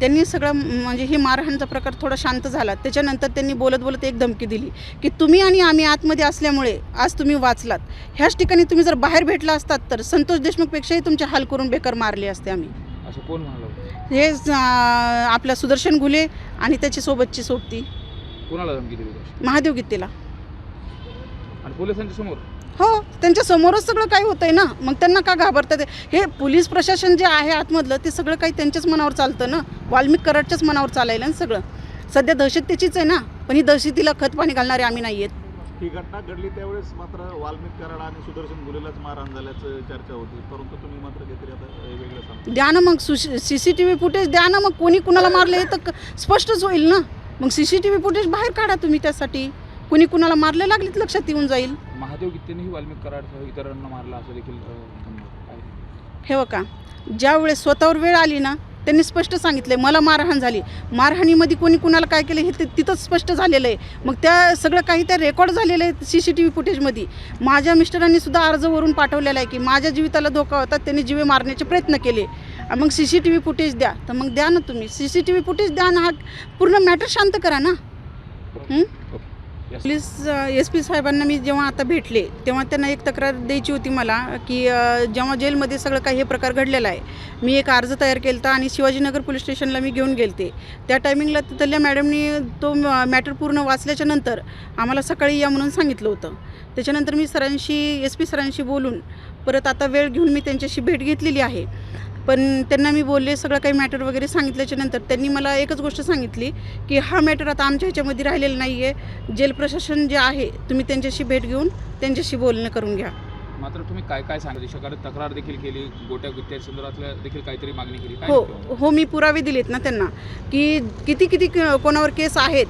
त्यांनी सगळं म्हणजे ही मारहाणचा प्रकार थोडा शांत झाला. त्याच्यानंतर त्यांनी बोलत बोलत एक धमकी दिली की तुम्ही आणि आम्ही आतमध्ये असल्यामुळे आज तुम्ही वाचलात. ह्याच ठिकाणी तुम्ही जर बाहेर भेटला असतात तर संतोष देशमुखपेक्षाही तुमचे हाल करून बेकार मारले असते आम्ही. असं कोण म्हणालं? हे अं, आपल्या सुदर्शन घुले आणि त्याची सोबतची सोबती. कोणाला धमकी दिली? महादेव गीतेला. आणि पोलिसांच्या समोर? हो त्यांच्या समोरच सगळं काही होतंय ना. मग त्यांना का घाबरतात? हे पोलीस प्रशासन जे आहे आतमधलं ते सगळं काही त्यांच्याच मनावर चालतं ना. वाल्मिक कराडच्याच मनावर चालायला ना सगळं. सध्या दहशत त्याचीच आहे ना पण ही दहशतीला खत पाणी घालणारे आम्ही नाही आहेत. ही घटना घडली त्यावेळेस मात्र वाल्मिक कराड आणि सुदर्शन गुलेलाच मारहाण झाल्याचं चर्चा होती. परंतु तुम्ही मात्र काहीतरी आता वेगळं सांगता. द्या ना मग C C T V footage द्या ना मग कोणी कुणाला मारलं हे तर क- स्पष्टच होईल ना. मग C C T V footage बाहेर काढा तुम्ही त्यासाठी. कुणी कुणाला मारले लागलीत लक्षात येऊन जाईल. महादेव गीतेनेही वाल्मिक कराडसह इतरांना मारला असं देखील अं, म्हणणं आहे. हे बघा ज्या वेळेस स्वतःवर वेळ आली ना त्यांनी स्पष्ट सांगितलं आहे मला मारहाण झाली. मारहाणीमध्ये कोणी कुणाला काय केलं हे ते तिथंच स्पष्ट झालेलं आहे मग त्या सगळं काही त्या रेकॉर्ड झालेलं आहे सी सी टी व्ही फुटेजमध्ये. माझ्या मिस्टरांनी सुद्धा अर्जवरून पाठवलेला आहे की माझ्या जीविताला धोका होता त्यांनी जीवे मारण्याचे प्रयत्न केले. मग C C T V footage द्या. तर मग द्या ना तुम्ही. C C T V footage द्या ना हा पूर्ण मॅटर शांत करा ना. पोलीस एस पी साहेबांना मी जेव्हा आता भेटले तेव्हा त्यांना एक तक्रार द्यायची होती मला की जेव्हा जेलमध्ये सगळं काही हे प्रकार घडलेला आहे मी एक अर्ज तयार केला होता आणि शिवाजीनगर पोलीस स्टेशनला मी घेऊन गेलते. त्या टायमिंगला तिथल्या मॅडमनी तो मॅटर पूर्ण वाचल्याच्या नंतर आम्हाला सकाळी या म्हणून सांगितलं होतं. त्याच्यानंतर मी सरांशी एस पी सरांशी बोलून परत आता वेळ घेऊन मी त्यांच्याशी भेट घेतलेली आहे. पण त्यांना मी बोलले सगळं काही मॅटर वगैरे सांगितल्याच्या नंतर त्यांनी मला एकच गोष्ट सांगितली की हा मॅटर आता आमच्या ह्याच्यामध्ये राहिलेला नाही आहे जेल प्रशासन जे आहे तुम्ही त्यांच्याशी भेट घेऊन त्यांच्याशी बोलणं करून घ्या. मात्र तुम्ही काय काय सांगितलं? तक्रार देखील केली गोट्या गुत्त्या संदर्भातल्या देखील काहीतरी मागणी केली. हो? हो मी पुरावे दिलेत ना त्यांना की किती किती कोणावर केस आहेत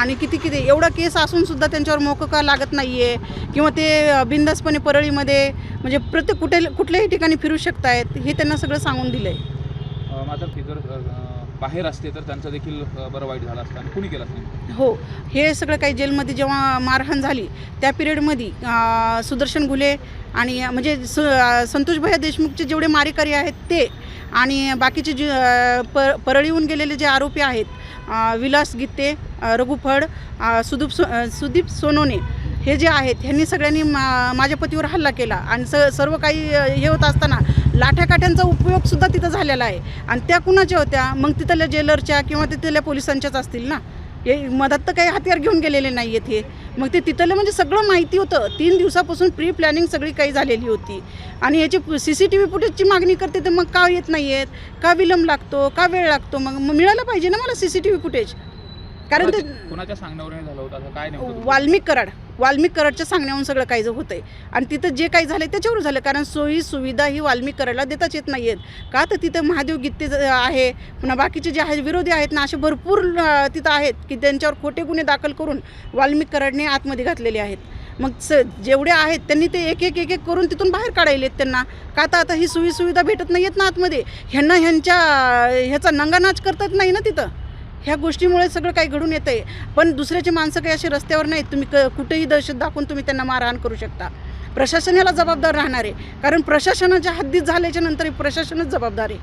आणि किती किती एवढा केस असून सुद्धा त्यांच्यावर मोकं का लागत नाही आहे किंवा ते अ, बिनधास्तपणे परळीमध्ये म्हणजे प्रत्येक कुठे कुठल्याही ठिकाणी फिरू शकतायत हे त्यांना सगळं सांगून दिलं आहे अं, बाहेर असते तर त्यांचं देखील बरं वाईट झालं असतं. कुणी केलं असतं? हो हे सगळं काही जेलमध्ये जेव्हा मारहाण झाली त्या पिरियडमध्ये सुदर्शन घुले आणि म्हणजे स संतोषभैया देशमुखचे जेवढे मारेकरी आहेत ते आणि बाकीचे जे प परळीहून गेलेले जे आरोपी आहेत विलास गीते अं, सुदीप सो सुदीप सोनोने हे जे आहेत ह्यांनी सगळ्यांनी मा माझ्या पतीवर हल्ला केला. आणि स सर्व काही हे होत असताना लाठ्याकाठ्यांचा उपयोगसुद्धा तिथं झालेला आहे. आणि त्या कुणाच्या होत्या? मग तिथल्या जेलरच्या किंवा तिथल्या पोलिसांच्याच असतील ना? हे मधात तर काही हत्यार घेऊन गेलेले नाही आहेत हे. मग ते तिथलं म्हणजे सगळं माहिती होतं. तीन दिवसापासून प्री प्लॅनिंग सगळी काही झालेली होती. आणि याची सी सी टी व्ही फुटेजची मागणी करते तर मग का येत नाही आहेत का विलंब लागतो? का वेळ लागतो? मग मग मिळालं पाहिजे ना मला C C T V footage? कारण ते कुणाच्या- सांगण्यावर झालं होतं? असं काय तुमचं? वाल्मिक कराड. वाल्मिक कराडच्या सांगण्याहून सगळं काही होतं आहे आणि तिथं जे काही झालं त्याच्यावर झालं. कारण सोयी सुविधा ही वाल्मिक कराडला देताच येत नाही आहेत का तर तिथं महादेव गीते आहे पुन्हा बाकीचे जे आहेत विरोधी आहेत ना असे भरपूर तिथं आहेत की त्यांच्यावर खोटे गुन्हे दाखल करून वाल्मिक कराडने आतमध्ये घातलेले आहेत. मग स जेवढे आहेत त्यांनी ते एक एक एक एक करून तिथून बाहेर काढायले आहेत त्यांना. का तर आता ही सोयी सुविधा भेटत नाही आहेत ना आतमध्ये. ह्यांना ह्यांच्या ह्याचा नंगानाच करता येत नाही ना तिथं. ह्या गोष्टीमुळे सगळं काही घडून येतं आहे पण दुसऱ्याचे माणसं काही असे रस्त्यावर नाहीत. तुम्ही क कुठेही दहशत दाखवून तुम्ही त्यांना मारहाण करू शकता. प्रशासन याला जबाबदार राहणार आहे. कारण प्रशासनाच्या हद्दीत झाल्याच्यानंतर प्रशासनच जबाबदार आहे.